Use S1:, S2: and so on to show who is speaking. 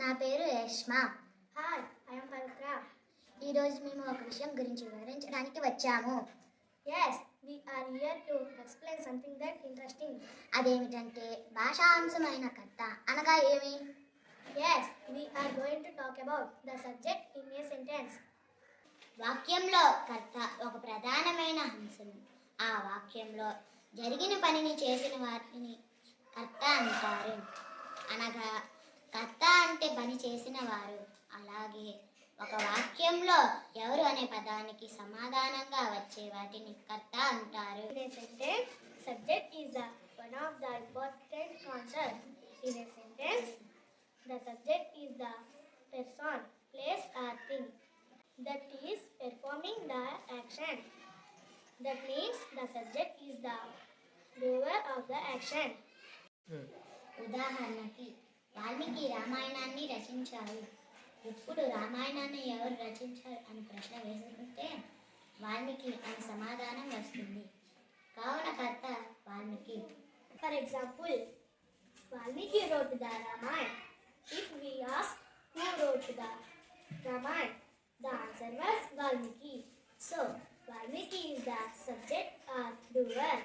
S1: నా పేరు యష్మ.
S2: Hi I'm పవిత్ర
S1: ఈరోజు మేము ఒక విషయం గురించి వివరించడానికి వచ్చాము.
S2: Yes we are here to explain something that interesting.
S1: అదేమిటంటే భాషాంశమైన కర్త అనగా ఏమి?
S2: Yes, we are going to talk about the subject in a sentence.
S1: వాక్యంలో కర్త ఒక ప్రధానమైన అంశం ఆ వాక్యంలో జరిగిన పనిని చేసిన వాటిని కర్త అంటారు. అనగా చేసిన వారు అలాగే ఒక వాక్యంలో ఎవరు అనే పదానికి సమాధానంగా వచ్చే వాటిని కర్త అంటారు.
S2: Subject is one of the important concept in a the subject is the person place or that is performing the action that means the subject is the doer of the action
S1: Valmiki Valmiki రామాయణాన్ని రచించారు. ఇప్పుడు రామాయణాన్ని ఎవరు రచించారు అని ప్రశ్న వేసుకుంటే వాల్మీకి అని సమాధానం వస్తుంది. కావున కర్త Valmiki.
S2: For example Valmiki wrote the Ramayan if we ask who wrote the Ramayan the answer Valmiki. So Valmiki is the subject of doer